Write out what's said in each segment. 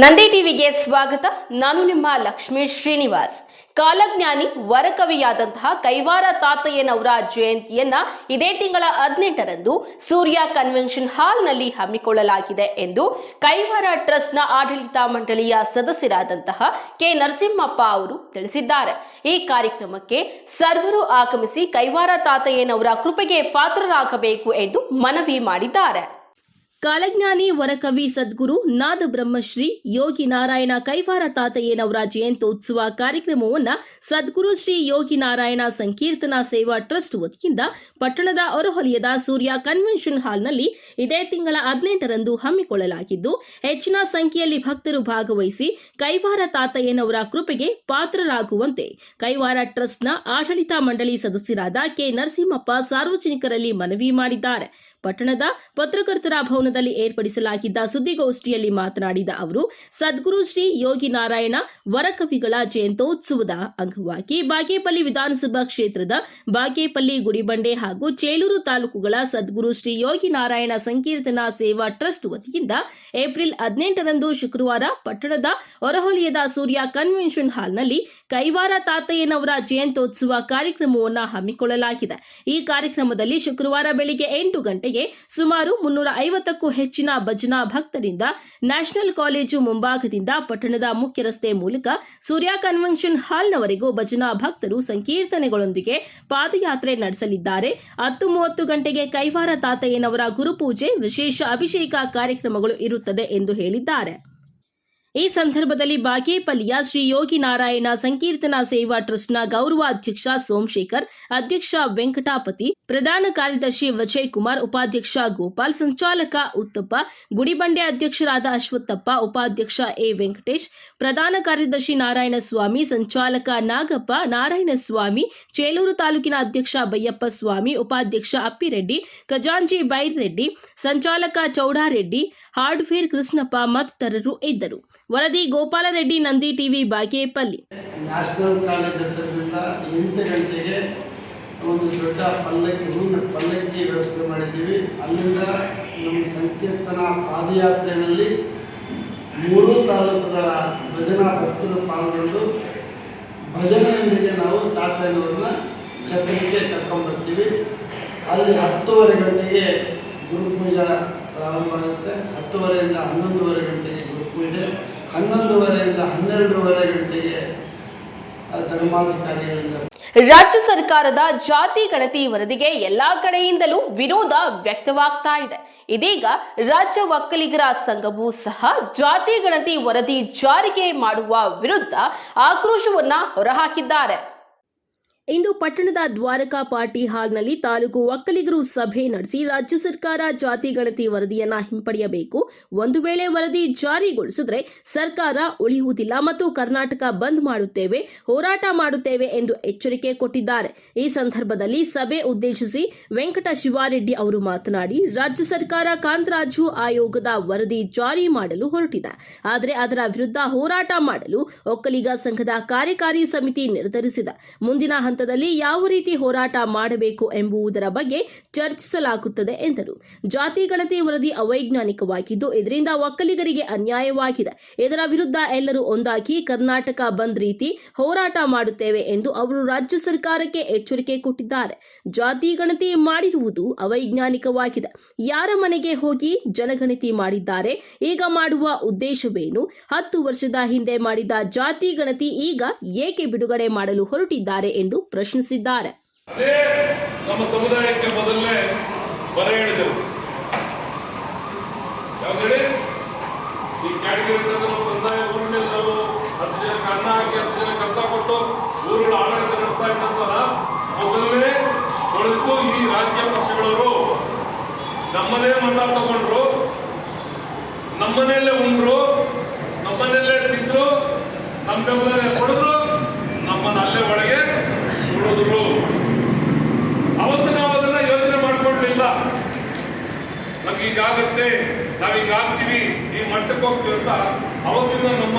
ನಂದಿ ಟಿವಿಗೆ ಸ್ವಾಗತ. ನಾನು ನಿಮ್ಮ ಲಕ್ಷ್ಮೀ ಶ್ರೀನಿವಾಸ್. ಕಾಲಜ್ಞಾನಿ, ವರಕವಿಯಾದಂತಹ ಕೈವಾರ ತಾತಯ್ಯನವರ ಜಯಂತಿಯನ್ನ ಇದೇ ತಿಂಗಳ ಹದಿನೆಂಟರಂದು ಸೂರ್ಯ ಕನ್ವೆನ್ಷನ್ ಹಾಲ್ನಲ್ಲಿ ಹಮ್ಮಿಕೊಳ್ಳಲಾಗಿದೆ ಎಂದು ಕೈವಾರ ಟ್ರಸ್ಟ್ನ ಆಡಳಿತ ಮಂಡಳಿಯ ಸದಸ್ಯರಾದಂತಹ ಕೆ. ನರಸಿಂಹಪ್ಪ ಅವರು ತಿಳಿಸಿದ್ದಾರೆ. ಈ ಕಾರ್ಯಕ್ರಮಕ್ಕೆ ಸರ್ವರು ಆಗಮಿಸಿ ಕೈವಾರ ತಾತಯ್ಯನವರ ಕೃಪೆಗೆ ಪಾತ್ರರಾಗಬೇಕು ಎಂದು ಮನವಿ ಮಾಡಿದ್ದಾರೆ. ಕಾಲಜ್ಞಾನಿ ವರಕವಿ ಸದ್ಗುರು ನಾದ ಬ್ರಹ್ಮಶ್ರೀ ಯೋಗಿ ನಾರಾಯಣ ಕೈವಾರ ತಾತಯ್ಯನವರ ಜಯಂತ್ಯೋತ್ಸವ ಕಾರ್ಯಕ್ರಮವನ್ನು ಸದ್ಗುರು ಶ್ರೀ ಯೋಗಿ ನಾರಾಯಣ ಸಂಕೀರ್ತನಾ ಸೇವಾ ಟ್ರಸ್ಟ್ ವತಿಯಿಂದ ಪಟ್ಟಣದ ಹೊರವಲಯದ ಸೂರ್ಯ ಕನ್ವೆನ್ಷನ್ ಹಾಲ್ನಲ್ಲಿ ಇದೇ ತಿಂಗಳ ಹದಿನೆಂಟರಂದು ಹಮ್ಮಿಕೊಳ್ಳಲಾಗಿದ್ದು, ಹೆಚ್ಚಿನ ಸಂಖ್ಯೆಯಲ್ಲಿ ಭಕ್ತರು ಭಾಗವಹಿಸಿ ಕೈವಾರ ತಾತಯ್ಯನವರ ಕೃಪೆಗೆ ಪಾತ್ರರಾಗುವಂತೆ ಕೈವಾರ ಟ್ರಸ್ಟ್ನ ಆಡಳಿತ ಮಂಡಳಿ ಸದಸ್ಯರಾದ ಕೆ ನರಸಿಂಹಪ್ಪ ಸಾರ್ವಜನಿಕರಲ್ಲಿ ಮನವಿ ಮಾಡಿದ್ದಾರೆ. ಪಟ್ಟಣದ ಪತ್ರಕರ್ತರ ಭವನದಲ್ಲಿ ಏರ್ಪಡಿಸಲಾಗಿದ್ದ ಸುದ್ದಿಗೋಷ್ಠಿಯಲ್ಲಿ ಮಾತನಾಡಿದ ಅವರು, ಸದ್ಗುರು ಶ್ರೀ ಯೋಗಿ ನಾರಾಯಣ ವರಕವಿಗಳ ಜಯಂತೋತ್ಸವದ ಅಂಗವಾಗಿ ಬಾಗೇಪಲ್ಲಿ ವಿಧಾನಸಭಾ ಕ್ಷೇತ್ರದ ಬಾಗೇಪಲ್ಲಿ ಗುಡಿಬಂಡೆ ಹಾಗೂ ಚೇಲೂರು ತಾಲೂಕುಗಳ ಸದ್ಗುರು ಶ್ರೀ ಯೋಗಿ ನಾರಾಯಣ ಸಂಕೀರ್ತನಾ ಸೇವಾ ಟ್ರಸ್ಟ್ ವತಿಯಿಂದ ಏಪ್ರಿಲ್ ಹದಿನೆಂಟರಂದು ಶುಕ್ರವಾರ ಪಟ್ಟಣದ ಹೊರಹೊಲಿಯದ ಸೂರ್ಯ ಕನ್ವೆನ್ಷನ್ ಹಾಲ್ನಲ್ಲಿ ಕೈವಾರ ತಾತಯ್ಯನವರ ಜಯಂತ್ಯೋತ್ಸವ ಕಾರ್ಯಕ್ರಮವನ್ನು ಹಮ್ಮಿಕೊಳ್ಳಲಾಗಿದೆ. ಈ ಕಾರ್ಯಕ್ರಮದಲ್ಲಿ ಶುಕ್ರವಾರ ಬೆಳಿಗ್ಗೆ ಎಂಟು ಗಂಟೆಗೆ ಸುಮಾರು ಮುನ್ನೂರ ಐವತ್ತಕ್ಕೂ ಹೆಚ್ಚಿನ ಭಜನಾ ಭಕ್ತರಿಂದ ನ್ಯಾಷನಲ್ ಕಾಲೇಜು ಮುಂಭಾಗದಿಂದ ಪಟ್ಟಣದ ಮುಖ್ಯ ರಸ್ತೆ ಮೂಲಕ ಸೂರ್ಯ ಕನ್ವೆನ್ಷನ್ ಹಾಲ್ನವರೆಗೂ ಭಜನಾ ಭಕ್ತರು ಸಂಕೀರ್ತನೆಗಳೊಂದಿಗೆ ಪಾದಯಾತ್ರೆ ನಡೆಸಲಿದ್ದಾರೆ. ಹತ್ತು ಮೂವತ್ತು ಗಂಟೆಗೆ ಕೈವಾರ ತಾತಯ್ಯನವರ ಗುರುಪೂಜೆ ವಿಶೇಷ ಅಭಿಷೇಕ ಕಾರ್ಯಕ್ರಮಗಳು ಇರುತ್ತದೆ ಎಂದು ಹೇಳಿದ್ದಾರೆ. ಈ ಸಂದರ್ಭದಲ್ಲಿ ಬಾಗೇಪಲ್ಲಿಯ ಶ್ರೀ ಯೋಗಿ ನಾರಾಯಣ ಸಂಕೀರ್ತನಾ ಸೇವಾ ಟ್ರಸ್ಟ್ನ ಗೌರವ ಅಧ್ಯಕ್ಷ ಸೋಮಶೇಖರ್, ಅಧ್ಯಕ್ಷ ವೆಂಕಟಾಪತಿ, ಪ್ರಧಾನ ಕಾರ್ಯದರ್ಶಿ ವಿಜಯ್ ಕುಮಾರ್ ಉಪಾಧ್ಯಕ್ಷ ಗೋಪಾಲ್, ಸಂಚಾಲಕ ಉತ್ತಪ್ಪ, ಗುಡಿಬಂಡೆ ಅಧ್ಯಕ್ಷರಾದ ಅಶ್ವತ್ಥಪ್ಪ, ಉಪಾಧ್ಯಕ್ಷ ಎ ವೆಂಕಟೇಶ್, ಪ್ರಧಾನ ಕಾರ್ಯದರ್ಶಿ ನಾರಾಯಣಸ್ವಾಮಿ, ಸಂಚಾಲಕ ನಾಗಪ್ಪ, ನಾರಾಯಣಸ್ವಾಮಿ, ಚೇಲೂರು ತಾಲೂಕಿನ ಅಧ್ಯಕ್ಷ ಬೈಯಪ್ಪ ಸ್ವಾಮಿ, ಉಪಾಧ್ಯಕ್ಷ ಅಪ್ಪಿರೆಡ್ಡಿ ಖಜಾಂಜಿ ಬೈರ್ರೆಡ್ಡಿ, ಸಂಚಾಲಕ ಚೌಡಾರೆಡ್ಡಿ ಹಾರ್ಡ್ವೇರ್ ಕೃಷ್ಣಪ್ಪ ಮತ್ತಿತರರು ಇದ್ದರು. ವರದಿ Gopala Reddy, Nandi TV, Bagepalli. National college ಎಂಟು ಗಂಟೆಗೆ ಒಂದು ದೊಡ್ಡ ಪಲ್ಲಕ್ಕಿ, ಹೂವಿನ ಪಲ್ಲಕ್ಕಿ ವ್ಯವಸ್ಥೆ ಮಾಡಿದ್ದೀವಿ. ಅಲ್ಲಿಂದ ನಮ್ಮ ಸಂಕೀರ್ತನ ಪಾದಯಾತ್ರೆಯಲ್ಲಿ ಮೂರು ತಾಲೂಕುಗಳ ಭಜನಾ ಭಕ್ತರು ಪಾಲ್ಗೊಂಡು ಭಜನೆಯೊಂದಿಗೆ ನಾವು ತಾತಯ್ಯನವ್ರನ್ನ ಛತ್ರಕ್ಕೆ ಕರ್ಕೊಂಡ್ಬರ್ತೀವಿ. ಅಲ್ಲಿ ಹತ್ತುವರೆ ಗಂಟೆಗೆ ಗುರುಪೂಜಾ ಪ್ರಾರಂಭ ಆಗುತ್ತೆ. ಹತ್ತುವರೆಯಿಂದ ಹನ್ನೊಂದುವರೆ ಗಂಟೆಗೆ ಗುರುಪೂಜೆ ಹನ್ನೊಂದುವರೆಯಿಂದ ಹನ್ನೆರಡುವರೆ ಗಂಟೆಗೆ ಧರ್ಮಾಧಿಕಾರಿಗಳಿಂದ ರಾಜ್ಯ ಸರ್ಕಾರದ ಜಾತಿ ಗಣತಿ ವರದಿಗೆ ಎಲ್ಲಾ ಕಡೆಯಿಂದಲೂ ವಿರೋಧ ವ್ಯಕ್ತವಾಗ್ತಾ ಇದೆ. ಇದೀಗ ರಾಜ್ಯ ಒಕ್ಕಲಿಗರ ಸಂಘವೂ ಸಹ ಜಾತಿ ಗಣತಿ ವರದಿ ಜಾರಿಗೆ ಮಾಡುವ ವಿರುದ್ಧ ಆಕ್ರೋಶವನ್ನ ಹೊರಹಾಕಿದ್ದಾರೆ. ಇಂದು ಪಟ್ಟಣದ ದ್ವಾರಕಾ ಪಾರ್ಟಿ ಹಾಲ್ನಲ್ಲಿ ತಾಲೂಕು ಒಕ್ಕಲಿಗರು ಸಭೆ ನಡೆಸಿ ರಾಜ್ಯ ಸರ್ಕಾರ ಜಾತಿ ಗಣತಿ ವರದಿಯನ್ನ ಹಿಂಪಡೆಯಬೇಕು. ಒಂದು ವೇಳೆ ವರದಿ ಜಾರಿಗೊಳಿಸಿದ್ರೆ ಸರ್ಕಾರ ಉಳಿಯುವುದಿಲ್ಲ ಮತ್ತು ಕರ್ನಾಟಕ ಬಂದ್ ಮಾಡುತ್ತೇವೆ, ಹೋರಾಟ ಮಾಡುತ್ತೇವೆ ಎಂದು ಎಚ್ಚರಿಕೆ ಕೊಟ್ಟಿದ್ದಾರೆ. ಈ ಸಂದರ್ಭದಲ್ಲಿ ಸಭೆ ಉದ್ದೇಶಿಸಿ ವೆಂಕಟ ಶಿವಾರೆಡ್ಡಿ ಅವರು ಮಾತನಾಡಿ, ರಾಜ್ಯ ಸರ್ಕಾರ ಕಾಂತರಾಜು ಆಯೋಗದ ವರದಿ ಜಾರಿ ಮಾಡಲು ಹೊರಟಿದೆ. ಆದರೆ ಅದರ ವಿರುದ್ಧ ಹೋರಾಟ ಮಾಡಲು ಒಕ್ಕಲಿಗ ಸಂಘದ ಕಾರ್ಯಕಾರಿ ಸಮಿತಿ ನಿರ್ಧರಿಸಿದೆ. ಮುಂದಿನ ಹಂತದಲ್ಲಿ ಯಾವ ರೀತಿ ಹೋರಾಟ ಮಾಡಬೇಕು ಎಂಬುದರ ಬಗ್ಗೆ ಚರ್ಚಿಸಲಾಗುತ್ತದೆ ಎಂದರು. ಜಾತಿ ಗಣತಿ ವರದಿ ಅವೈಜ್ಞಾನಿಕವಾಗಿದ್ದು, ಇದರಿಂದ ಒಕ್ಕಲಿಗರಿಗೆ ಅನ್ಯಾಯವಾಗಿದೆ. ಇದರ ವಿರುದ್ಧ ಎಲ್ಲರೂ ಒಂದಾಗಿ ಕರ್ನಾಟಕ ಬಂದ್ ರೀತಿ ಹೋರಾಟ ಮಾಡುತ್ತೇವೆ ಎಂದು ಅವರು ರಾಜ್ಯ ಸರ್ಕಾರಕ್ಕೆ ಎಚ್ಚರಿಕೆ ಕೊಟ್ಟಿದ್ದಾರೆ. ಜಾತಿ ಗಣತಿ ಮಾಡಿರುವುದು ಅವೈಜ್ಞಾನಿಕವಾಗಿದೆ. ಯಾರ ಮನೆಗೆ ಹೋಗಿ ಜನಗಣತಿ ಮಾಡಿದ್ದಾರೆ? ಈಗ ಮಾಡುವ ಉದ್ದೇಶವೇನು? ಹತ್ತು ವರ್ಷದ ಹಿಂದೆ ಮಾಡಿದ ಜಾತಿ ಗಣತಿ ಈಗ ಏಕೆ ಬಿಡುಗಡೆ ಮಾಡಲು ಹೊರಟಿದ್ದಾರೆ ಎಂದು ಪ್ರಶ್ನಿಸಿದ್ದಾರೆ. ನಮ್ಮ ಸಮುದಾಯಕ್ಕೆ ಮೊದಲನೇ ಬರ ಹೇಳಿದರು. ಈ ಕ್ಯಾಟಗರಿ ಸಮುದಾಯ ಹಾಕಿ ಹತ್ತು ಈ ರಾಜಕೀಯ ನಮ್ಮನೇ ಮತ ತಗೊಂಡ್ರು, ನಮ್ಮನೆಯಲ್ಲೇ ಉಂಡ್ರು, ನಮ್ಮನೆಯಲ್ಲೇ ತಿಂದ್ರು ನಮ್ಮ ಬೆಂಬಲ ಕೊಡಿದ್ರು ನಮ್ಮನ್ನ ಅಲ್ಲೇ ಒಳಗೆ ಉಳಿದ್ರು ಅವತ್ತು ನಾವು ಅದನ್ನ ಯೋಚನೆ ಮಾಡ್ಕೊಳ್ಲಿಲ್ಲ ನಮ್ಗೆ ಹೀಗಾಗತ್ತೆ ನಾವೀಗಾಗ್ತೀವಿ ಈ ಮಟ್ಟಕ್ಕೆ ಹೋಗ್ತೀವಿ ಅಂತ ಅವತ್ತಿಂದ ನಮ್ಮ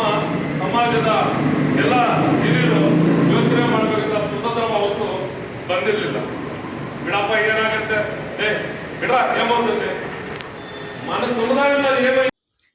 ಸಮಾಜದ ಎಲ್ಲ ಹಿರಿಯರು ಯೋಚನೆ ಮಾಡಬೇಕಂತ ಸುತಂತ್ರ ಅವತ್ತು ಬಂದಿರಲಿಲ್ಲ. ಬಿಡಪ್ಪ ಏನಾಗುತ್ತೆ ಏ ಬಿಡ ಏಮೌಂಟಲ್ಲಿ ಮನ ಸಮುದಾಯದ ಏನ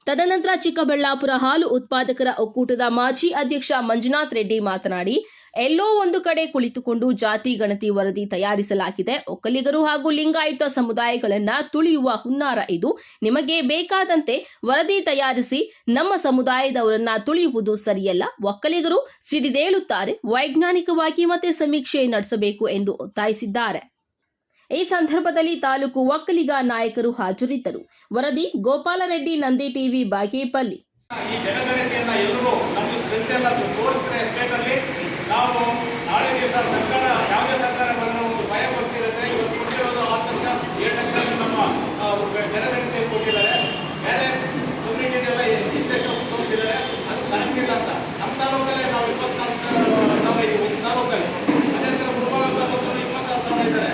ತದನಂತರ ಚಿಕ್ಕಬಳ್ಳಾಪುರ ಹಾಲು ಉತ್ಪಾದಕರ ಒಕ್ಕೂಟದ ಮಾಜಿ ಅಧ್ಯಕ್ಷ ಮಂಜುನಾಥ್ ರೆಡ್ಡಿ ಮಾತನಾಡಿ ಎಲ್ಲೋ ಒಂದು ಕಡೆ ಕುಳಿತುಕೊಂಡು ಜಾತಿ, ಗಣತಿ, ವರದಿ ತಯಾರಿಸಲಾಗಿದೆ. ಒಕ್ಕಲಿಗರು ಹಾಗೂ ಲಿಂಗಾಯತ ಸಮುದಾಯಗಳನ್ನ ತುಳಿಯುವ ಹುನ್ನಾರ ಇದು. ನಿಮಗೆ ಬೇಕಾದಂತೆ ವರದಿ ತಯಾರಿಸಿ ನಮ್ಮ ಸಮುದಾಯದವರನ್ನ ತುಳಿಯುವುದು ಸರಿಯಲ್ಲ. ಒಕ್ಕಲಿಗರು ಸಿಡಿದೇಳುತ್ತಾರೆ, ವೈಜ್ಞಾನಿಕವಾಗಿ ಮತ್ತೆ ಸಮೀಕ್ಷೆ ನಡೆಸಬೇಕು ಎಂದು ಒತ್ತಾಯಿಸಿದ್ದಾರೆ. ಈ ಸಂದರ್ಭದಲ್ಲಿ ತಾಲೂಕು ಒಕ್ಕಲಿಗ ನಾಯಕರು ಹಾಜರಿದ್ದರು. ವರದಿ, ಗೋಪಾಲರೆಡ್ಡಿ, ನಂದಿ ಟಿವಿ, ಬಾಗೇಪಲ್ಲಿ. ನಾವು ನಾಳೆ ದಿವಸ ಸರ್ಕಾರ ಯಾವುದೇ ಸರ್ಕಾರ ಬಂದರೂ ಒಂದು ಭಯ ಬರ್ತಿರುತ್ತೆ ಇವತ್ತು ಕೊಟ್ಟಿರೋದು ಹತ್ತು ಲಕ್ಷ ಏಳು ಲಕ್ಷ ಅಂತ ನಮ್ಮ ಆ, ಜನಗಣತಿ ಕೊಟ್ಟಿದ್ದಾರೆ ಬೇರೆ ಕಮ್ಯುನಿಟಿದೆಲ್ಲ ಎಷ್ಟೆಷ್ಟು ತೋರಿಸಿದ್ದಾರೆ ಅದು ಕರೆಕ್ಟ್ ಇಲ್ಲ ಅಂತ ನಮ್ಮ ತಾಲೂಕಲ್ಲೇ ನಾವು ಇಪ್ಪತ್ನಾಲ್ಕು ಸಾವಿರ ಇದ್ದೀವಿ ಒಂದು ತಾಲೂಕಲ್ಲಿ ಅದೇ ಥರ ಮುಳುಬಾಗ ತಾಲೂಕಲ್ಲಿ ಇಪ್ಪತ್ತಾರು ಸಾವಿರ ಇದ್ದಾರೆ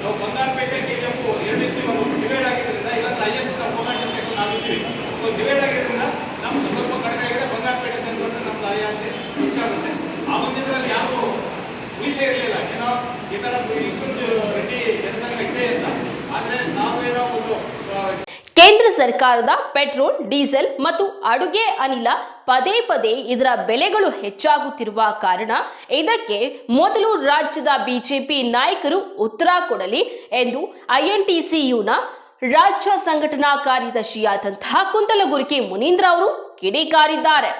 ನಾವು ಬಂಗಾರಪೇಟೆ ಕೆ ಜಿ ಎಫ್ ಎರಡು ಇದ್ದೀವಿ ಒಂದು ಡಿವೈಡ್ ಆಗಿದ್ದರಿಂದ ಇಲ್ಲಾಂದ್ರೆ ಹೈಯೆಸ್ಟ್ ನಾವು ಕೋಲಾರ ಡಿಸ್ಟ್ರಿಕ್ಟ್ ನಾವು ಇದ್ದೀವಿ ಒಂದು ಡಿವೈಡ್ ಆಗಿದ್ದರಿಂದ ನಮ್ದು ಸ್ವಲ್ಪ ಕಡಿಮೆ ಆಗಿದೆ ಬಂಗಾರಪೇಟೆ ಸೆಂಟರ್ ಅಂದ್ರೆ ನಮ್ದು ಆಯಾತಿ ಹೆಚ್ಚಾಗುತ್ತೆ ಆ ಒಂದಿದ್ರಲ್ಲಿ ಯಾರು ಉಳಿಸೇ ಇರಲಿಲ್ಲ ಏನೋ ಈ ಥರ ಇಷ್ಟೊಂದು ರೆಡ್ಡಿ ಜನಸಂಘ ಇದೆ ಅಂತ ಆದರೆ ನಾವೇನೋ ಒಂದು ಆ, ಕೇಂದ್ರ ಸರ್ಕಾರದ ಪೆಟ್ರೋಲ್, ಡೀಸೆಲ್ ಮತ್ತು ಅಡುಗೆ ಅನಿಲ ಪದೇ ಪದೇ ಇದರ ಬೆಲೆಗಳು ಹೆಚ್ಚಾಗುತ್ತಿರುವ ಕಾರಣ ಇದಕ್ಕೆ ಮೊದಲು ರಾಜ್ಯದ ಬಿಜೆಪಿ ನಾಯಕರು ಉತ್ತರ ಕೊಡಲಿ ಎಂದು ಐಎನ್ಟಿಸಿಯುನ ರಾಜ್ಯ ಸಂಘಟನಾ ಕಾರ್ಯದರ್ಶಿಯಾದಂತಹ ಕುಂತಲಗುರಿಕೆ ಮುನೀಂದ್ರ ಅವರು ಕಿಡಿಕಾರಿದ್ದಾರೆ.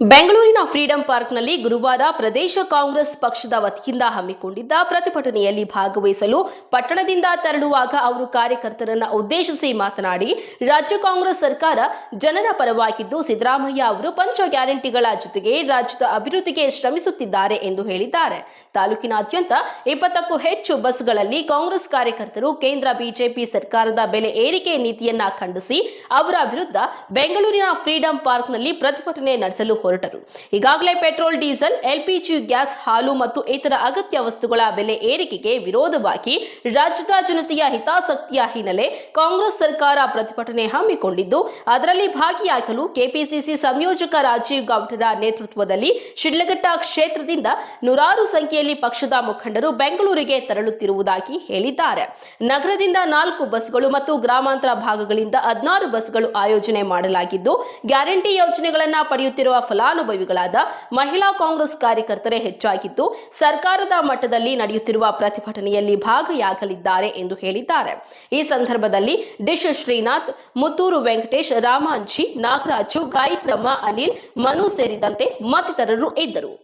ಬೆಂಗಳೂರಿನ ಫ್ರೀಡಂ ಪಾರ್ಕ್ನಲ್ಲಿ ಗುರುವಾರ ಪ್ರದೇಶ ಕಾಂಗ್ರೆಸ್ ಪಕ್ಷದ ವತಿಯಿಂದ ಹಮ್ಮಿಕೊಂಡಿದ್ದ ಪ್ರತಿಭಟನೆಯಲ್ಲಿ ಭಾಗವಹಿಸಲು ಪಟ್ಟಣದಿಂದ ತೆರಳುವಾಗ ಅವರು ಕಾರ್ಯಕರ್ತರನ್ನು ಉದ್ದೇಶಿಸಿ ಮಾತನಾಡಿ, ರಾಜ್ಯ ಕಾಂಗ್ರೆಸ್ ಸರ್ಕಾರ ಜನರ ಪರವಾಗಿದ್ದು ಸಿದ್ದರಾಮಯ್ಯ ಅವರು ಪಂಚ ಗ್ಯಾರಂಟಿಗಳ ಜೊತೆಗೆ ರಾಜ್ಯದ ಅಭಿವೃದ್ಧಿಗೆ ಶ್ರಮಿಸುತ್ತಿದ್ದಾರೆ ಎಂದು ಹೇಳಿದ್ದಾರೆ. ತಾಲೂಕಿನಾದ್ಯಂತ ಇಪ್ಪತ್ತಕ್ಕೂ ಹೆಚ್ಚು ಬಸ್ಗಳಲ್ಲಿ ಕಾಂಗ್ರೆಸ್ ಕಾರ್ಯಕರ್ತರು ಕೇಂದ್ರ ಬಿಜೆಪಿ ಸರ್ಕಾರದ ಬೆಲೆ ಏರಿಕೆ ನೀತಿಯನ್ನ ಖಂಡಿಸಿ, ಅವರ ವಿರುದ್ಧ ಬೆಂಗಳೂರಿನ ಫ್ರೀಡಂ ಪಾರ್ಕ್ನಲ್ಲಿ ಪ್ರತಿಭಟನೆ ನಡೆಸಲು ಹೊರಟರು. ಈಗಾಗಲೇ ಪೆಟ್ರೋಲ್, ಡೀಸೆಲ್ ಎಲ್ಪಿಜಿ ಗ್ಯಾಸ್, ಹಾಲು ಮತ್ತು ಇತರ ಅಗತ್ಯ ವಸ್ತುಗಳ ಬೆಲೆ ಏರಿಕೆಗೆ ವಿರೋಧವಾಗಿ ರಾಜ್ಯದ ಜನತೆಯ ಹಿತಾಸಕ್ತಿಯ ಹಿನ್ನೆಲೆ ಕಾಂಗ್ರೆಸ್ ಸರ್ಕಾರ ಪ್ರತಿಭಟನೆ ಹಮ್ಮಿಕೊಂಡಿದ್ದು, ಅದರಲ್ಲಿ ಭಾಗಿಯಾಗಲು ಕೆಪಿಸಿಸಿ ಸಂಯೋಜಕ ರಾಜೀವ್ ಗೌಡರ ನೇತೃತ್ವದಲ್ಲಿ ಶಿಡ್ಲಘಟ್ಟ ಕ್ಷೇತ್ರದಿಂದ ನೂರಾರು ಸಂಖ್ಯೆಯಲ್ಲಿ ಪಕ್ಷದ ಮುಖಂಡರು ಬೆಂಗಳೂರಿಗೆ ತೆರಳುತ್ತಿರುವುದಾಗಿ ಹೇಳಿದ್ದಾರೆ. ನಗರದಿಂದ ನಾಲ್ಕು ಬಸ್ಗಳು ಮತ್ತು ಗ್ರಾಮಾಂತರ ಭಾಗಗಳಿಂದ ಹದಿನಾರು ಬಸ್ಗಳು ಆಯೋಜನೆ ಮಾಡಲಾಗಿದ್ದು, ಗ್ಯಾರಂಟಿ ಯೋಜನೆಗಳನ್ನು ಪಡೆಯುತ್ತಿರುವ ಫಲಾನುಭವಿಗಳಾದ ಮಹಿಳಾ ಕಾಂಗ್ರೆಸ್ ಕಾರ್ಯಕರ್ತರೇ ಹೆಚ್ಚಾಗಿದ್ದು, ಸರ್ಕಾರದ ಮಟ್ಟದಲ್ಲಿ ನಡೆಯುತ್ತಿರುವ ಪ್ರತಿಭಟನೆಯಲ್ಲಿ ಭಾಗಿಯಾಗಲಿದ್ದಾರೆ ಎಂದು ಹೇಳಿದ್ದಾರೆ. ಈ ಸಂದರ್ಭದಲ್ಲಿ ಡಿಶ್ ಶ್ರೀನಾಥ್, ಮುತ್ತೂರು ವೆಂಕಟೇಶ್, ರಾಮಾಂಜಿ, ನಾಗರಾಜು ಗಾಯತ್ರಮ್ಮ ಅನಿಲ್, ಮನು ಸೇರಿದಂತೆ ಮತ್ತಿತರರು ಇದ್ದರು.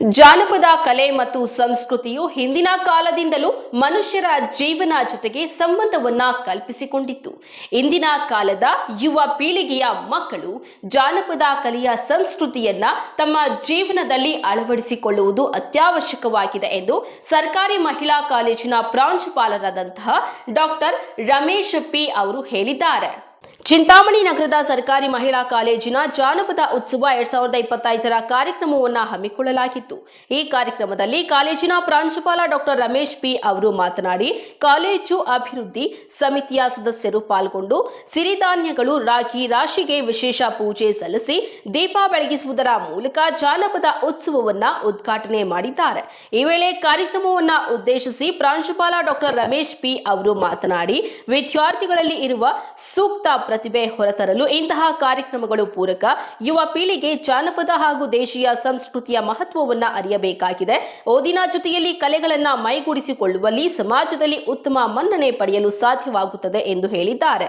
ಜಾನಪದ ಕಲೆ ಮತ್ತು ಸಂಸ್ಕೃತಿಯು ಹಿಂದಿನ ಕಾಲದಿಂದಲೂ ಮನುಷ್ಯರ ಜೀವನ ಜೊತೆಗೆ ಸಂಬಂಧವನ್ನ ಕಲ್ಪಿಸಿಕೊಂಡಿತ್ತು. ಇಂದಿನ ಕಾಲದ ಯುವ ಪೀಳಿಗೆಯ ಮಕ್ಕಳು ಜಾನಪದ ಕಲೆಯ ಸಂಸ್ಕೃತಿಯನ್ನ ತಮ್ಮ ಜೀವನದಲ್ಲಿ ಅಳವಡಿಸಿಕೊಳ್ಳುವುದು ಅತ್ಯಾವಶ್ಯಕವಾಗಿದೆ ಎಂದು ಸರ್ಕಾರಿ ಮಹಿಳಾ ಕಾಲೇಜಿನ ಪ್ರಾಂಶುಪಾಲರಾದಂತಹ ಡಾಕ್ಟರ್ ರಮೇಶ್ ಪಿ ಅವರು ಹೇಳಿದ್ದಾರೆ. ಚಿಂತಾಮಣಿ ನಗರದ ಸರ್ಕಾರಿ ಮಹಿಳಾ ಕಾಲೇಜಿನ ಜಾನಪದ ಉತ್ಸವ ಎರಡ್ ಸಾವಿರದ ಇಪ್ಪತ್ತೈದರ ಕಾರ್ಯಕ್ರಮವನ್ನು ಹಮ್ಮಿಕೊಳ್ಳಲಾಗಿತ್ತು. ಈ ಕಾರ್ಯಕ್ರಮದಲ್ಲಿ ಕಾಲೇಜಿನ ಪ್ರಾಂಶುಪಾಲ ಡಾಕ್ಟರ್ ರಮೇಶ್ ಪಿ ಅವರು ಮಾತನಾಡಿ, ಕಾಲೇಜು ಅಭಿವೃದ್ಧಿ ಸಮಿತಿಯ ಸದಸ್ಯರು ಪಾಲ್ಗೊಂಡು, ಸಿರಿಧಾನ್ಯಗಳು ರಾಗಿ ರಾಶಿಗೆ ವಿಶೇಷ ಪೂಜೆ ಸಲ್ಲಿಸಿ, ದೀಪ ಬೆಳಗಿಸುವುದರ ಮೂಲಕ ಜಾನಪದ ಉತ್ಸವವನ್ನ ಉದ್ಘಾಟನೆ ಮಾಡಿದ್ದಾರೆ. ಈ ವೇಳೆ ಕಾರ್ಯಕ್ರಮವನ್ನ ಉದ್ದೇಶಿಸಿ ಪ್ರಾಂಶುಪಾಲ ಡಾಕ್ಟರ್ ರಮೇಶ್ ಪಿ ಅವರು ಮಾತನಾಡಿ, ವಿದ್ಯಾರ್ಥಿಗಳಲ್ಲಿ ಇರುವ ಸೂಕ್ತ ಪ್ರತಿಭೆ ಹೊರತರಲು ಇಂತಹ ಕಾರ್ಯಕ್ರಮಗಳು ಪೂರಕ, ಯುವ ಪೀಳಿಗೆ ಜಾನಪದ ಹಾಗೂ ದೇಶೀಯ ಸಂಸ್ಕೃತಿಯ ಮಹತ್ವವನ್ನು ಅರಿಯಬೇಕಾಗಿದೆ. ಓದಿನ ಜೊತೆಯಲ್ಲಿ ಕಲೆಗಳನ್ನು ಮೈಗೂಡಿಸಿಕೊಳ್ಳುವಲ್ಲಿ ಸಮಾಜದಲ್ಲಿ ಉತ್ತಮ ಮನ್ನಣೆ ಪಡೆಯಲು ಸಾಧ್ಯವಾಗುತ್ತದೆ ಎಂದು ಹೇಳಿದ್ದಾರೆ.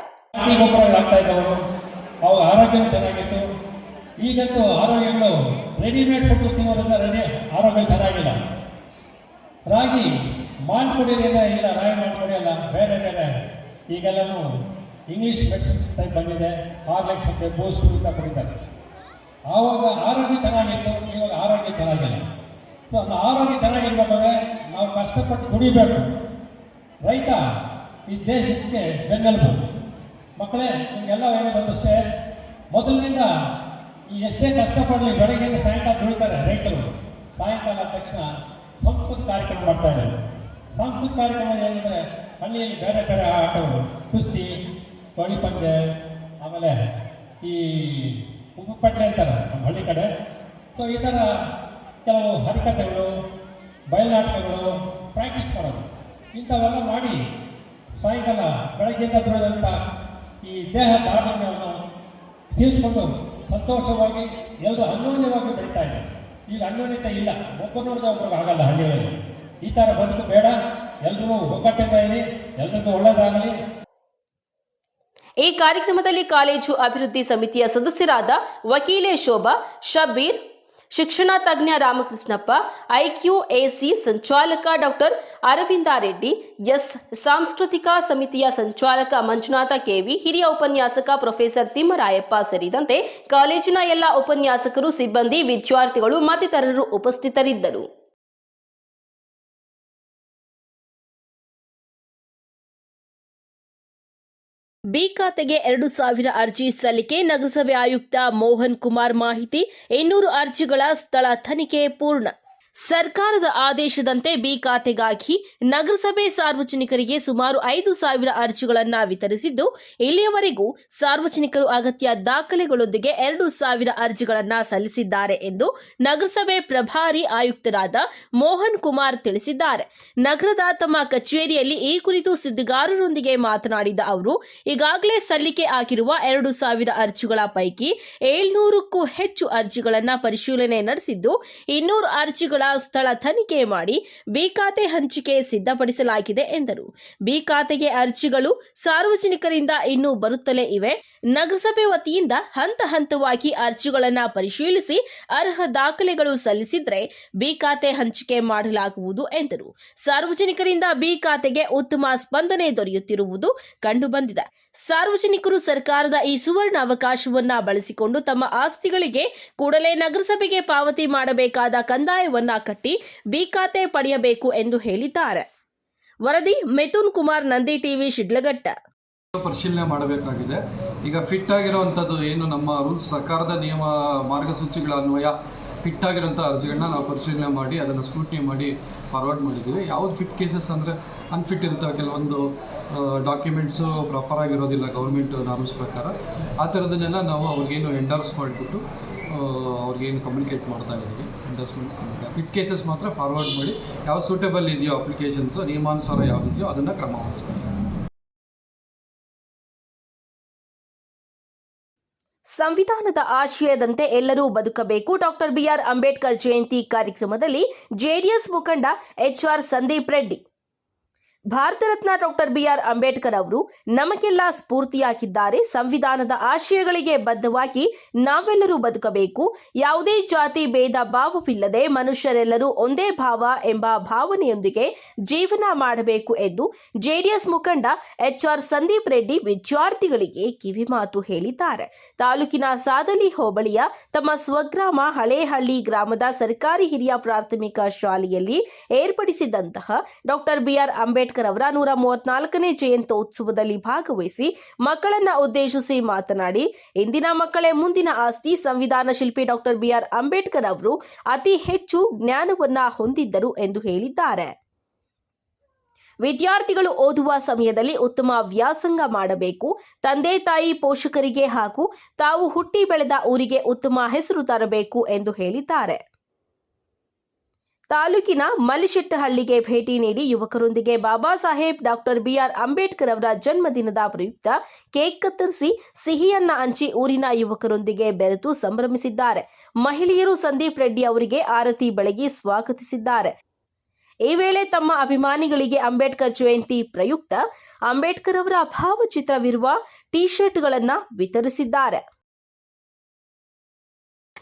ಈಗಂತೂ ಆರೋಗ್ಯಗಳು ರೆಡಿಮೇಡ್ ಫುಡ್ ತಿನ್ನೋದ್ರಿಂದ ರೆಡಿ ಆರೋಗ್ಯ ಚೆನ್ನಾಗಿಲ್ಲ. ರಾಗಿ ಮಾಡ್ಕೊಡಿರಿಂದ ಇಲ್ಲ, ರಾಗಿ ಮಾಡ್ಕೊಡಿ ಅಲ್ಲ, ಬೇರೆ ಬೇರೆ ಈಗೆಲ್ಲನೂ ಇಂಗ್ಲೀಷ್ ಮೆಡಿಸಿನ್ಸ್ ಟೈಪ್ ಬಂದಿದೆ. ಆರು ಲಕ್ಷಕ್ಕೆ ಪೋಸ್ಟು ಅಂತ ಕೊಡಿದ್ದಾರೆ ಆವಾಗ ಆರೋಗ್ಯ ಚೆನ್ನಾಗಿತ್ತು, ಇವಾಗ ಆರೋಗ್ಯ ಚೆನ್ನಾಗಿಲ್ಲ. ಸೊ ನಮ್ಮ ಆರೋಗ್ಯ ಚೆನ್ನಾಗಿರ್ಬೇಕಾದ್ರೆ ನಾವು ಕಷ್ಟಪಟ್ಟು ದುಡಿಬೇಕು. ರೈತ, ಈ ದೇಶಕ್ಕೆ ಬೆನ್ನೆಲುಬು. ಮಕ್ಕಳೇ, ನಿಮಗೆಲ್ಲ ಹೇಳೋದಷ್ಟೇ ಮೊದಲಿನಿಂದ ಈ ಎಷ್ಟೇ ಕಷ್ಟಪಡಲಿ, ಬೆಳಗ್ಗೆಯಿಂದ ಸಾಯಂಕಾಲ ದುಡಿತಾರೆ ರೈತರು. ಸಾಯಂಕಾಲ ತಕ್ಷಣ ಸಂಸ್ಕೃತ ಕಾರ್ಯಕ್ರಮ ಮಾಡ್ತಾ ಇದ್ದಾರೆ. ಸಾಂಸ್ಕೃತಿಕ ಕಾರ್ಯಕ್ರಮ ಏನಂದರೆ ಹಳ್ಳಿಯಲ್ಲಿ ಬೇರೆ ಬೇರೆ ಆಟಗಳು, ಕುಸ್ತಿ ಕೋಳಿ ಪಂದ್ಯ ಆಮೇಲೆ ಈ ಉಗುಪಟ್ಟೆ ಅಂತಾರೆ ನಮ್ಮ ಹಳ್ಳಿ ಕಡೆ. ಸೊ ಈ ಥರ ಕೆಲವು ಹರಿಕಥೆಗಳು ಬಯಲಾಟಗಳು ಪ್ರಾಕ್ಟೀಸ್ ಮಾಡೋದು. ಇಂಥವೆಲ್ಲ ಮಾಡಿ ಸಾಯಂಕಾಲ ಬೆಳಗ್ಗೆಯಿಂದ ದುಡಿದಂಥ ಈ ದೇಹ ದಾಢ್ಯವನ್ನು ತೀರಿಸ್ಕೊಂಡು ಸಂತೋಷವಾಗಿ ಎಲ್ಲರೂ ಅನ್ಯೋನ್ಯವಾಗಿ ಬೆಳೀತಾ ಇದ್ದಾರೆ. ಈಗ ಅನ್ಯೋನ್ಯತೆ ಇಲ್ಲ. ಒಬ್ಬ ನೋಡಿದ ಒಬ್ರಿಗೆ ಆಗಲ್ಲ ಹಳ್ಳಿಗಳಲ್ಲಿ. ಈ ಥರ ಬದುಕು ಬೇಡ. ಎಲ್ರಿಗೂ ಒಗ್ಗಟ್ಟಿಂದ ಇರಿ. ಎಲ್ರಿಗೂ ಒಳ್ಳೆಯದಾಗಲಿ ಈ ಕಾರ್ಯಕ್ರಮದಲ್ಲಿ ಕಾಲೇಜು ಅಭಿವೃದ್ಧಿ ಸಮಿತಿಯ ಸದಸ್ಯರಾದ ವಕೀಲೆ ಶೋಭಾ ಶಬೀರ್ ಶಿಕ್ಷಣ ತಜ್ಞ ರಾಮಕೃಷ್ಣಪ್ಪ, ಐಕ್ಯುಎಸಿ ಸಂಚಾಲಕ ಡಾಕ್ಟರ್ ಅರವಿಂದ ರೆಡ್ಡಿ, ಎಸ್ ಸಾಂಸ್ಕೃತಿಕ ಸಮಿತಿಯ ಸಂಚಾಲಕ ಮಂಜುನಾಥ ಕೆವಿ, ಹಿರಿಯ ಉಪನ್ಯಾಸಕ ಪ್ರೊಫೆಸರ್ ತಿಮ್ಮರಾಯಪ್ಪ ಸೇರಿದಂತೆ ಕಾಲೇಜಿನ ಎಲ್ಲ ಉಪನ್ಯಾಸಕರು, ಸಿಬ್ಬಂದಿ, ವಿದ್ಯಾರ್ಥಿಗಳು, ಮತ್ತಿತರರು ಉಪಸ್ಥಿತರಿದ್ದರು. ಬಿ ಖಾತೆಗೆ ಎರಡು ಸಾವಿರ ಅರ್ಜಿ ಸಲ್ಲಿಕೆ ನಗರಸಭೆ ಆಯುಕ್ತ ಮೋಹನ್ ಕುಮಾರ್ ಮಾಹಿತಿ. ಇನ್ನೂರು ಅರ್ಜಿಗಳ ಸ್ಥಳ ತನಿಖೆ ಪೂರ್ಣ. ಸರ್ಕಾರದ ಆದೇಶದಂತೆ ಬಿ ಖಾತೆಗಾಗಿ ನಗರಸಭೆ ಸಾರ್ವಜನಿಕರಿಗೆ ಸುಮಾರು ಐದು ಸಾವಿರ ಅರ್ಜಿಗಳನ್ನು ವಿತರಿಸಿದ್ದು, ಇಲ್ಲಿಯವರೆಗೂ ಸಾರ್ವಜನಿಕರು ಅಗತ್ಯ ದಾಖಲೆಗಳೊಂದಿಗೆ ಎರಡು ಸಾವಿರ ಅರ್ಜಿಗಳನ್ನು ಸಲ್ಲಿಸಿದ್ದಾರೆ ಎಂದು ನಗರಸಭೆ ಪ್ರಭಾರಿ ಆಯುಕ್ತರಾದ ಮೋಹನ್ ಕುಮಾರ್ ತಿಳಿಸಿದ್ದಾರೆ. ನಗರದ ತಮ್ಮ ಕಚೇರಿಯಲ್ಲಿ ಈ ಕುರಿತು ಸುದ್ದಿಗಾರರೊಂದಿಗೆ ಮಾತನಾಡಿದ ಅವರು, ಈಗಾಗಲೇ ಸಲ್ಲಿಕೆ ಆಗಿರುವ ಎರಡು ಸಾವಿರ ಅರ್ಜಿಗಳ ಪೈಕಿ ಏಳ್ನೂರಕ್ಕೂ ಹೆಚ್ಚು ಅರ್ಜಿಗಳನ್ನು ಪರಿಶೀಲನೆ ನಡೆಸಿದ್ದು, ಇನ್ನೂರು ಅರ್ಜಿಗಳ ಸ್ಥಳ ತನಿಖೆ ಮಾಡಿ ಬಿ ಖಾತೆ ಹಂಚಿಕೆ ಸಿದ್ಧಪಡಿಸಲಾಗಿದೆ ಎಂದರು. ಬಿ ಖಾತೆಗೆ ಅರ್ಜಿಗಳು ಸಾರ್ವಜನಿಕರಿಂದ ಇನ್ನೂ ಬರುತ್ತಲೇ ಇವೆ. ನಗರಸಭೆ ವತಿಯಿಂದ ಹಂತ ಹಂತವಾಗಿ ಅರ್ಜಿಗಳನ್ನು ಪರಿಶೀಲಿಸಿ ಅರ್ಹ ದಾಖಲೆಗಳು ಸಲ್ಲಿಸಿದ್ರೆ ಬಿ ಖಾತೆ ಹಂಚಿಕೆ ಮಾಡಲಾಗುವುದು ಎಂದರು. ಸಾರ್ವಜನಿಕರಿಂದ ಬಿ ಖಾತೆಗೆ ಉತ್ತಮ ಸ್ಪಂದನೆ ದೊರೆಯುತ್ತಿರುವುದು ಕಂಡುಬಂದಿದೆ. ಸಾರ್ವಜನಿಕರು ಸರ್ಕಾರದ ಈ ಸುವರ್ಣ ಅವಕಾಶವನ್ನ ಬಳಸಿಕೊಂಡು ತಮ್ಮ ಆಸ್ತಿಗಳಿಗೆ ಕೂಡಲೇ ನಗರಸಭೆಗೆ ಪಾವತಿ ಮಾಡಬೇಕಾದ ಕಂದಾಯವನ್ನ ಕಟ್ಟಿ ಬಿ ಖಾತೆ ಪಡೆಯಬೇಕು ಎಂದು ಹೇಳಿದ್ದಾರೆ. ವರದಿ ಮಿಥುನ್ ಕುಮಾರ್ ನಂದಿ ಟಿವಿ ಶಿಡ್ಲಘಟ್ಟ. ಪರಿಶೀಲನೆ ಮಾಡಬೇಕಾಗಿದೆ. ಈಗ ಫಿಟ್ ಆಗಿರುವಂಥದ್ದು ಏನು? ನಮ್ಮ ರೂಲ್ಸ್, ಸರ್ಕಾರದ ನಿಯಮ, ಮಾರ್ಗಸೂಚಿಗಳ ಅನ್ವಯ ಫಿಟ್ ಆಗಿರೋಂಥ ಅರ್ಜಿಗಳನ್ನ ನಾವು ಪರಿಶೀಲನೆ ಮಾಡಿ, ಅದನ್ನು ಸ್ಕ್ರೂಟ್ನಿ ಮಾಡಿ ಫಾರ್ವರ್ಡ್ ಮಾಡಿದ್ದೀವಿ. ಯಾವ್ದು ಫಿಟ್ ಕೇಸಸ್ ಅಂದರೆ ಅನ್ಫಿಟ್ ಇರ್ತವೆ ಕೆಲವೊಂದು ಡಾಕ್ಯುಮೆಂಟ್ಸು ಪ್ರಾಪರ್ ಆಗಿರೋದಿಲ್ಲ ಗೌರ್ಮೆಂಟ್ ನಾರ್ಮ್ಸ್ ಪ್ರಕಾರ, ಆ ಥರದನ್ನೆಲ್ಲ ನಾವು ಅವ್ರಿಗೇನು ಎಂಡರ್ಸ್ ಮಾಡಿಬಿಟ್ಟು ಅವ್ರಿಗೇನು ಕಮ್ಯುನಿಕೇಟ್ ಮಾಡ್ತಾ ಇದ್ದೀವಿ. ಎಂಡರ್ಸ್ಮೆಂಟ್ ಫಿಟ್ ಕೇಸಸ್ ಮಾತ್ರ ಫಾರ್ವರ್ಡ್ ಮಾಡಿ ಯಾವ ಸೂಟೇಬಲ್ ಇದೆಯೋ ಅಪ್ಲಿಕೇಶನ್ಸು ನಿಯಮಾನುಸಾರ ಯಾವುದಿದೆಯೋ ಅದನ್ನು ಕ್ರಮ ವಹಿಸ್ತೀವಿ. ಸಂವಿಧಾನದ ಆಶಯದಂತೆ ಎಲ್ಲರೂ ಬದುಕಬೇಕು. ಡಾಕ್ಟರ್ ಬಿಆರ್ ಅಂಬೇಡ್ಕರ್ ಜಯಂತಿ ಕಾರ್ಯಕ್ರಮದಲ್ಲಿ ಜೆಡಿಎಸ್ ಮುಖಂಡ HR Sandeep Reddy Bharat Ratna doctor BR Ambedkar ಅವರು ನಮಗೆಲ್ಲ ಸ್ಫೂರ್ತಿಯಾಗಿದ್ದಾರೆ, ಸಂವಿಧಾನದ ಆಶಯಗಳಿಗೆ ಬದ್ಧವಾಗಿ ನಾವೆಲ್ಲರೂ ಬದುಕಬೇಕು. ಯಾವುದೇ ಜಾತಿ, ಭೇದ, ಭಾವವಿಲ್ಲದೆ ಮನುಷ್ಯರೆಲ್ಲರೂ ಒಂದೇ ಭಾವ ಎಂಬ ಭಾವನೆಯೊಂದಿಗೆ ಜೀವನ ಮಾಡಬೇಕು ಎಂದು ಜೆಡಿಎಸ್ ಮುಖಂಡ ಎಚ್ಆರ್ ಸಂದೀಪ್ ರೆಡ್ಡಿ ವಿದ್ಯಾರ್ಥಿಗಳಿಗೆ ಕಿವಿಮಾತು ಹೇಳಿದ್ದಾರೆ. ತಾಲೂಕಿನ ಸಾದಲಿ ಹೋಬಳಿಯ ತಮ್ಮ ಸ್ವಗ್ರಾಮ ಹಳೇಹಳ್ಳಿ ಗ್ರಾಮದ ಸರ್ಕಾರಿ ಹಿರಿಯ ಪ್ರಾಥಮಿಕ ಶಾಲೆಯಲ್ಲಿ ಏರ್ಪಡಿಸಿದಂತಹ ಡಾಕ್ಟರ್ ಬಿಆರ್ ಅಂಬೇಡ್ಕರ್ ಅವರ ನೂರ ಮೂವತ್ನಾಲ್ಕನೇ ಜಯಂತ್ಯೋತ್ಸವದಲ್ಲಿ ಭಾಗವಹಿಸಿ ಮಕ್ಕಳನ್ನ ಉದ್ದೇಶಿಸಿ ಮಾತನಾಡಿ, ಇಂದಿನ ಮಕ್ಕಳೇ ಮುಂದಿನ ಆಸ್ತಿ ಸಂವಿಧಾನ ಶಿಲ್ಪಿ ಡಾಕ್ಟರ್ ಬಿಆರ್ ಅಂಬೇಡ್ಕರ್ ಅವರು ಅತಿ ಹೆಚ್ಚು ಜ್ಞಾನವನ್ನ ಹೊಂದಿದ್ದರು ಎಂದು ಹೇಳಿದ್ದಾರೆ. ವಿದ್ಯಾರ್ಥಿಗಳು ಓದುವ ಸಮಯದಲ್ಲಿ ಉತ್ತಮ ವ್ಯಾಸಂಗ ಮಾಡಬೇಕು. ತಂದೆ, ತಾಯಿ, ಪೋಷಕರಿಗೆ ಹಾಗೂ ತಾವು ಹುಟ್ಟಿ ಬೆಳೆದ ಊರಿಗೆ ಉತ್ತಮ ಹೆಸರು ತರಬೇಕು ಎಂದು ಹೇಳಿದ್ದಾರೆ. ತಾಲೂಕಿನ ಮಲಿಶೆಟ್ಟಹಳ್ಳಿಗೆ ಭೇಟಿ ನೀಡಿ ಯುವಕರೊಂದಿಗೆ ಬಾಬಾ ಸಾಹೇಬ್, ಡಾಕ್ಟರ್ ಬಿಆರ್ ಅಂಬೇಡ್ಕರ್ ಅವರ ಜನ್ಮದಿನದ ಪ್ರಯುಕ್ತ ಕೇಕ್ ಕತ್ತರಿಸಿ ಸಿಹಿಯನ್ನ ಹಂಚಿ ಊರಿನ ಯುವಕರೊಂದಿಗೆ ಬೆರೆತು ಸಂಭ್ರಮಿಸಿದ್ದಾರೆ. ಮಹಿಳೆಯರು ಸಂದೀಪ್ ರೆಡ್ಡಿ ಅವರಿಗೆ ಆರತಿ ಬೆಳಗಿ ಸ್ವಾಗತಿಸಿದ್ದಾರೆ. ಈ ವೇಳೆ ತಮ್ಮ ಅಭಿಮಾನಿಗಳಿಗೆ ಅಂಬೇಡ್ಕರ್ ಜಯಂತಿ ಪ್ರಯುಕ್ತ ಅಂಬೇಡ್ಕರ್ ಅವರ ಭಾವಚಿತ್ರವಿರುವ ಟಿ ಶರ್ಟ್ಗಳನ್ನು ವಿತರಿಸಿದ್ದಾರೆ.